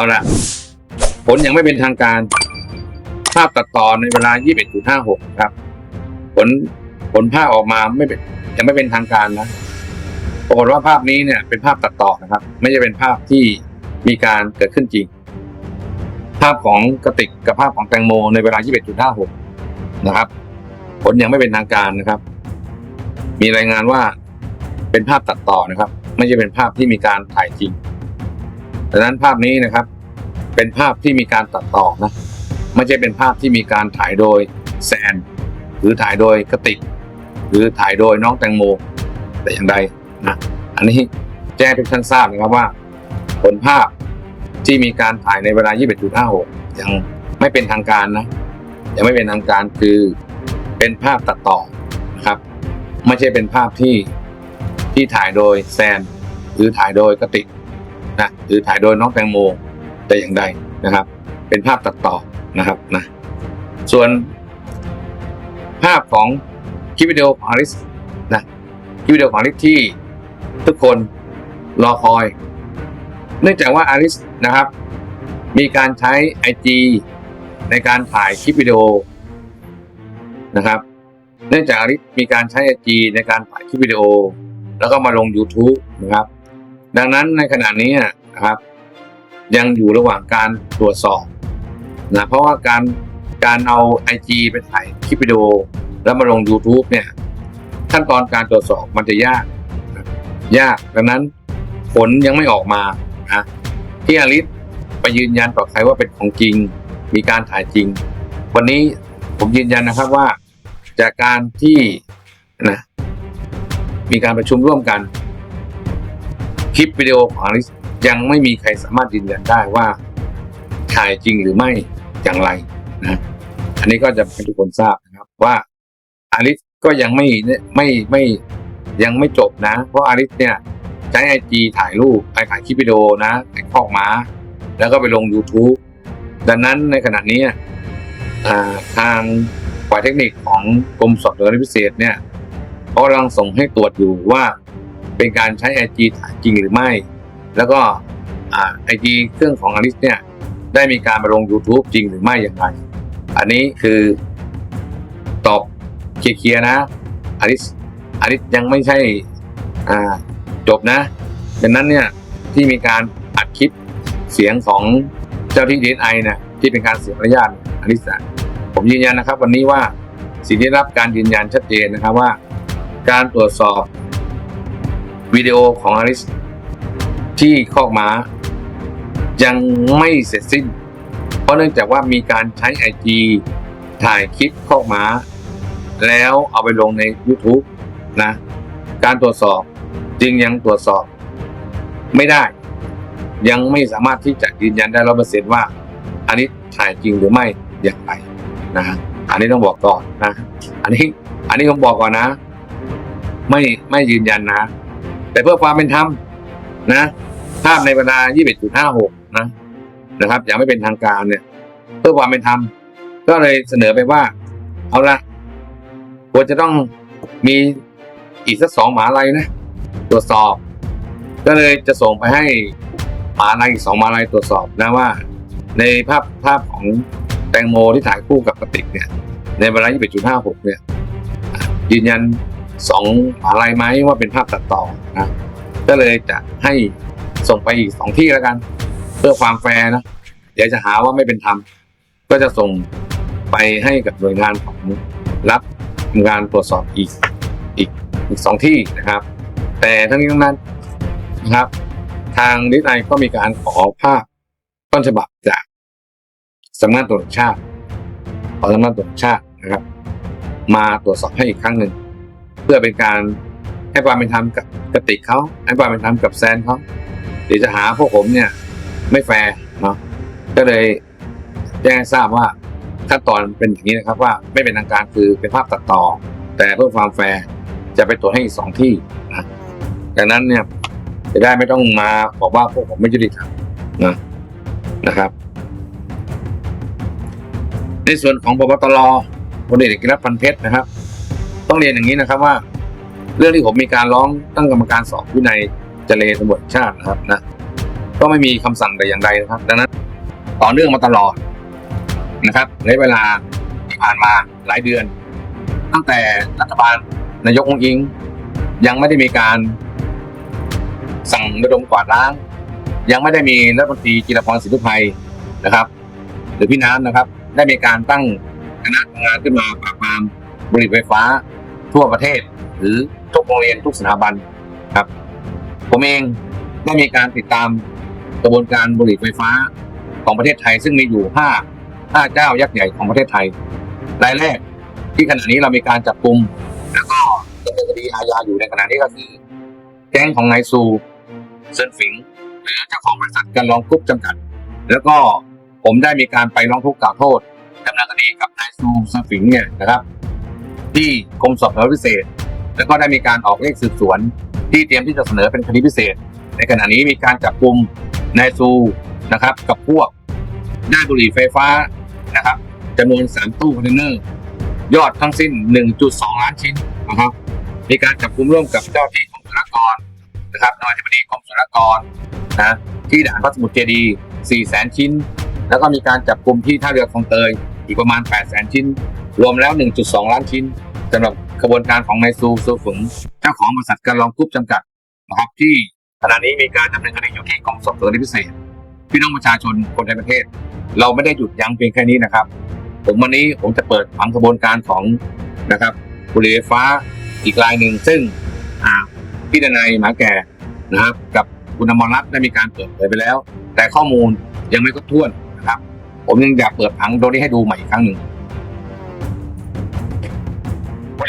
เอาละผลยังไม่เป็นทางการ ภาพตัดต่อในเวลา 21.56 ครับ ผลผลภาพออกมาไม่เป็นยังไม่เป็นทางการนะปรากฏว่าภาพนี้เนี่ยเป็นภาพตัดต่อนะครับ ไม่ใช่เป็นภาพที่มีการเกิดขึ้นจริง ภาพของกระติกกับภาพของแตงโมในเวลา 21.56 นะครับ ผลยังไม่เป็นทางการนะครับ มีรายงานว่าเป็นภาพตัดต่อนะครับ ไม่ใช่เป็นภาพที่มีการถ่ายจริง ดังนั้นภาพนี้นะครับ เป็นภาพที่มีการตัดต่อนะไม่ใช่เป็นภาพที่มีการถ่ายโดยแซนหรือถ่ายโดยกติก หรือถ่ายโดยน้องแตงโม แต่อย่างใดนะอันนี้แจ้งทุกท่านทราบนะครับว่า ผลภาพที่มีการถ่ายในเวลา 21.56 ยังไม่เป็นทางการนะยังไม่เป็นทางการคือเป็นภาพตัดต่อนะครับ ไม่ใช่เป็นภาพที่ที่ถ่ายโดยแซนหรือถ่ายโดยกติก นะหรือถ่ายโดยน้องแตงโมแต่อย่างใดนะครับ เป็นภาพตัดต่อนะครับนะส่วนภาพของคลิปวิดีโอของอลิสนะคลิปวิดีโอของอลิสที่ทุกคนรอคอย เนื่องจากว่าอลิสนะครับ มีการใช้ IG ในการถ่ายคลิปวิดีโอนะครับ เนื่องจากอลิสมีการใช้ IG ในการถ่ายคลิปวิดีโอ แล้วก็มาลง YouTube นะครับ ดังนั้นในขณะนี้นะครับ ยังอยู่ระหว่างการตรวจสอบนะเพราะว่าการการเอา IG ไปถ่ายคลิปวิดีโอแล้วมาลง YouTube เนี่ย ขั้นตอนการตรวจสอบมันจะยาก ยากดังนั้นผลยังไม่ออกมานะที่อลิสไปยืนยันต่อใครว่าเป็นของจริง มีการถ่ายจริง วันนี้ผมยืนยันนะครับว่าจากการที่นะมีการประชุมร่วมกัน คลิปวิดีโอของอลิสยังไม่มีใครสามารถยืนยันได้ว่าถ่ายจริงหรือไม่อย่างไรนะอันนี้ก็จะให้ทุกคนทราบนะครับ ว่าอาริสก็ยังไม่ไม่ไม่ยังไม่จบนะ เพราะอาริสเนี่ยใช้ไอจีถ่ายรูปไปถ่ายคลิปวิดีโอนะถ่ายคอกม้าแล้วก็ไปลง YouTube ดังนั้นในขณะนี้ทางฝ่ายเทคนิคของกรมสอบสวนพิเศษเนี่ยเขากำลังส่งให้ตรวจอยู่ว่า เป็นการใช้ไอจีถ่ายจริงหรือไม่ แล้วก็ไอจีเครื่องของอาริสเนี่ยได้มีการไปลง YouTube จริงหรือไม่อย่างไร อันนี้คือตอบเคลียร์นะอาริสอาริสยังไม่ใช่จบนะดังนั้นเนี่ยที่มีการอัดคลิปเสียงของเจ้าที่ดีไอเนี่ยที่เป็นการเสียมารยาทอาริสผมยืนยันนะครับ วันนี้ว่าสิ่งที่รับการยืนยันชัดเจนนะครับว่า การตรวจสอบ วิดีโอของอาริส ที่คอกม้า ยังไม่เสร็จสิ้น เพราะเนื่องจากว่ามีการใช้ไอจีถ่ายคลิปข้อม้า แล้วเอาไปลงใน YouTube นะ การตรวจสอบจึงยังตรวจสอบ ไม่ได้ ยังไม่สามารถที่จะยืนยันได้ร้อยเปอร์เซ็นต์ว่า อันนี้ถ่ายจริงหรือไม่อย่างไรนะอันนี้ต้องบอกก่อนนะ อันนี้อันนี้ผมบอกก่อนนะ ไม่ไม่ยืนยันนะ แต่เพื่อความเป็นธรรมนะภาพในเวลา 21.56 นะนะครับ ยังไม่เป็นทางการเนี่ย เพื่อความเป็นธรรมก็เลยเสนอไปว่า เอาละควรจะต้องมีอีกสักสองหมาลัยนะ ตรวจสอบ ก็เลยจะส่งไปให้หมาลัยอีกสองหมาลัยตรวจสอบนะว่า ในภาพภาพของแตงโมที่ถ่ายคู่กับกระติกเนี่ย ในเวลา 21.56 เนี่ยยืนยัน สองหมหาลัยไหมว่าเป็นภาพตัดต่อนะก็เลยจะให้ส่งไปอีกสองที่แล้วกัน เพื่อความแฟร์นะเดี๋ยวจะหาว่าไม่เป็นธรรมก็จะส่งไปให้กับหน่วยงานของรับงานตรวจสอบอีกอีกอีกสองที่นะครับ แต่ทั้งนี้ทั้งนั้นนะครับ ทางนิติก็มีการขอภาพต้นฉบับจากสำนักตรวจแห่งชาติ ขอสำนักตรวจแห่งชาตินะครับ มาตรวจสอบให้อีกครั้งหนึ่ง เพื่อเป็นการให้ความเป็นธรรมกับกติกเขาให้ความเป็นธรรมกับแซนเขาเดี๋ยวจะหาพวกผมเนี่ย ไม่แฟร์เนาะก็เลยแจ้งให้ทราบว่าขั้นตอนเป็นอย่างนี้นะครับว่าไม่เป็นทางการคือเป็นภาพตัดต่อ แต่เพื่อความแฟร์จะไปตรวจให้อีกสองที่นะดังนั้นเนี่ยจะได้ไม่ต้องมาบอกว่าพวกผมไม่ยุติธรรมนะนะครับ ในส่วนของปปตรพลเอกกิรติพันเพชรนะครับ ต้องเรียนอย่างนี้นะครับว่า เรื่องที่ผมมีการร้องตั้งกรรมการสอบวินัยเจเลตำรวจชาตินะครับนะก็ไม่มีคำสั่งแต่อย่างใดนะครับ ดังนั้นต่อเนื่องมาตลอดนะครับในเวลาที่ผ่านมาหลายเดือน ตั้งแต่รัฐบาลนายกองอิง ยังไม่ได้มีการสั่งระดมกวาดล้าง ยังไม่ได้มีรัฐมนตรีจิรพรสิทธิภัยนะครับ หรือพี่น้ำนะครับ ได้มีการตั้งคณะทำงานขึ้นมาปราบปรามบุหรี่ไฟฟ้า ทั่วประเทศ หรือทุกโรงเรียนทุกสถาบันครับ ผมเองได้มีการติดตามกระบวนการบุหรี่ไฟฟ้าของประเทศไทย ซึ่งมีอยู่ห้าห้าเจ้ายักษ์ใหญ่ของประเทศไทยรายแรกที่ขณะนี้เรามีการจับกลุ่มแล้วก็ดำเนินคดีอาญาอยู่ในขณะนี้ก็คือแก๊งของนายซูเซินฝิงหรือเจ้าของบริษัทการลองกรุ๊ปจำกัด แล้วก็ผมได้มีการไปร้องทุกข์กล่าวโทษดำเนินคดีกับนายซูเซินฝิงเนี่ยนะครับ ที่กรมสอบสวนพิเศษ แล้วก็ได้มีการออกเลขสืบสวน ที่เตรียมที่จะเสนอเป็นคดีพิเศษ ในขณะนี้มีการจับกลุ่มนายซูนะครับ กับพวกได้บุหรี่ไฟฟ้านะครับจำนวน3ตู้คอนเทนเนอร์ ยอดทั้งสิ้น 1.2 ล้านชิ้นนะครับมีการจับกลุ่มร่วมกับเจ้าที่กรมศุลกากรนะครับโดยอธิบดีกรมศุลกากรนะที่ด่านพระสมุทรเจดีย์4แสนชิ้น แล้วก็มีการจับกลุ่มที่ท่าเรือคลองเตยอีกประมาณ8แสนชิ้น รวมแล้ว 1.2 ล้านชิ้นสำหรับกระบวนการของนายซูซูฝึงเจ้าของบริษัทการลองกรุ๊ปจำกัดนะครับที่ขณะนี้มีการดำเนินคดีอยู่ที่กองสอบสวนคดีพิเศษ พี่น้องประชาชนคนในประเทศ เราไม่ได้หยุดยั้งเพียงแค่นี้นะครับ ผมวันนี้ผมจะเปิดผังกระบวนการของนะครับบุหรี่ไฟฟ้าอีกรายหนึ่งซึ่งพี่ดนัยหมาแก่นะครับ กับคุณอมรรัตน์ได้มีการเปิดเผยไปแล้ว แต่ข้อมูลยังไม่ครบถ้วนนะครับ ผมยังอยากเปิดผังตรงนี้ให้ดูใหม่อีกครั้งหนึ่ง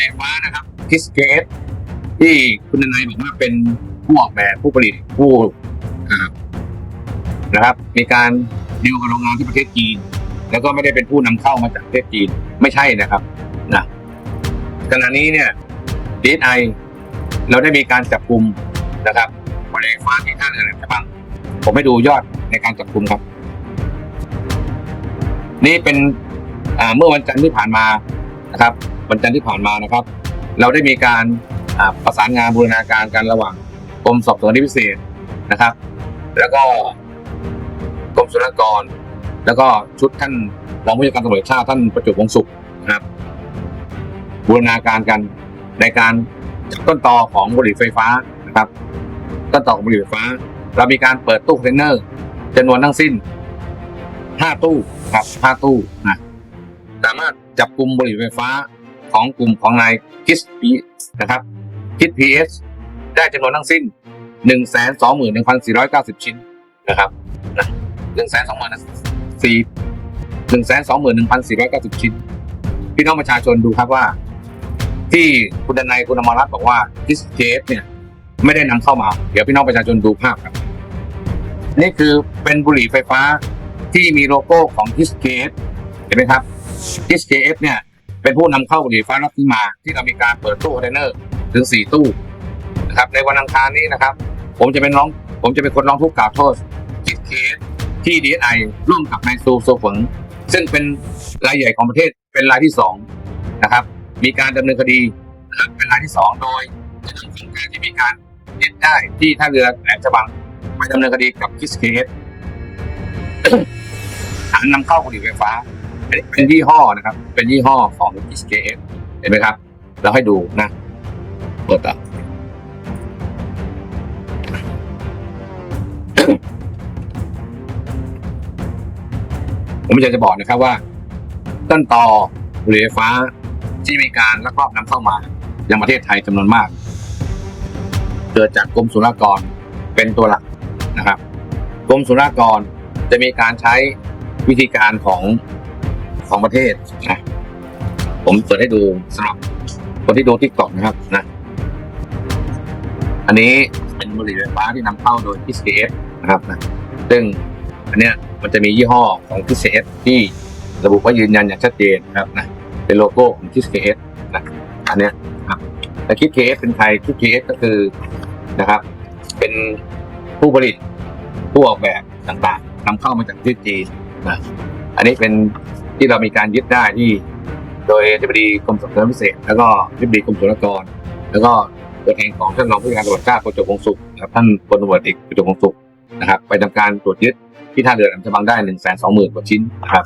บุหรี่ไฟฟ้านะครับคิสเกสที่คุณนัยบอกว่าเป็นผู้ออกแบบผู้ผลิตผู้อ่านะครับ มีการดีลกับโรงงานที่ประเทศจีน แล้วก็ไม่ได้เป็นผู้นำเข้ามาจากประเทศจีนไม่ใช่นะครับนะขณะนี้เนี่ยดีไอเราได้มีการจับกลุ่มนะครับบริเวณฟ้าที่ท่าเรือแหลมฉบังผมให้ดูยอดในการจับกลุ่มครับ นี่เป็นเมื่อวันจันทร์ที่ผ่านมานะครับ วันจันทร์ที่ผ่านมานะครับ เราได้มีการประสานงานบูรณาการกันระหว่างกรมสอบสวนพิเศษนะครับ แล้วก็กรมศุลกากร แล้วก็ชุดท่านรองผู้จัดการตำรวจชาติท่านประจวบวงศ์สุขนะครับบูรณาการกันในการต้นตอของบุหรี่ไฟฟ้านะครับ ต้นตอของบุหรี่ไฟฟ้า เรามีการเปิดตู้คอนเทนเนอร์จำนวนทั้งสิ้นห้าตู้ครับห้าตู้นะสามารถจับกลุ่มบุหรี่ไฟฟ้า ของกลุ่มของนายคิสพีนะครับคิสพีเอสได้จำนวนทั้งสิ้นหนึ่งแสนสองหมื่นหนึ่งพันสี่ร้อยเก้าสิบชิ้นนะครับหนึ่งแสนสองหมื่นสี่หนึ่งแสนสองหมื่นหนึ่งพันสี่ร้อยเก้าสิบชิ้น พี่น้องประชาชนดูครับว่า ที่คุณดนัยคุณอมรรัตน์บอกว่าคิสเคฟเนี่ยไม่ได้นำเข้ามา เดี๋ยวพี่น้องประชาชนดูภาพครับ นี่คือเป็นบุหรี่ไฟฟ้าที่มีโลโก้ของคิสเคฟเห็นไหมครับคิสเคฟเนี่ย เป็นผู้นำเข้าบุหรี่ไฟฟ้ารับที่มาที่เรามีการเปิดตู้คอนเทนเนอร์ถึงสี่ตู้นะครับในวันอังคารนี้นะครับ ผมจะเป็นน้องผมจะเป็นคนร้องทุกข์กล่าวโทษคิสเคฟที่ดีไอร่วมกับนายซูโซฝงซึ่งเป็นรายใหญ่ของประเทศเป็นรายที่สองนะครับมีการดำเนินคดีนะครับเป็นรายที่สองโดยจะนำสิ่งการที่มีการยึดได้ที่ท่าเรือแหลมฉบังไปดำเนินคดีกับคิสเคสฐานนำเข้าบุหรี่ไฟฟ้า อันนี้เป็นยี่ห้อนะครับ เป็นยี่ห้อของคิสเคสเห็นไหมครับ เราให้ดูนะ เปิดต่อผมอยากจะบอกนะครับว่า ต้นตอบุหรี่ไฟฟ้าที่มีการลักลอบนำเข้ามายังประเทศไทยจำนวนมาก เกิดจากกรมศุลกากรเป็นตัวหลักนะครับ กรมศุลกากรจะมีการใช้วิธีการของ ของประเทศนะผมเปิดให้ดูสำหรับคนที่ดูทิกตอกนะครับนะอันนี้เป็นบุหรี่ไฟฟ้าที่นำเข้าโดย TCS นะครับนะซึ่งอันเนี้ยมันจะมียี่ห้อของ TCS ที่ระบุว่ายืนยันอย่างชัดเจนนะครับนะเป็นโลโก้ของคิสเคสนะอันเนี้ยครับแต่คิสเคสเป็นใครคิสเคสก็คือนะครับ เป็นผู้ผลิตผู้ออกแบบต่างๆนำเข้ามาจากประเทศจีนนะอันนี้เป็น ที่เรามีการยึดได้ที่ โดยอธิบดีกรมสอบสวนพิเศษ แล้วก็อธิบดีกรมศุลกร แล้วก็ตัวแทนของท่านรองผู้การตำรวจกล้าประจบวงศ์สุขนะครับท่านพลตำรวจเอกประจบวงศ์สุขนะครับ ไปทำการตรวจยึดที่ท่าเรือแหลมฉบังได้หนึ่งแสนสองหมื่นกว่าชิ้นนะครับ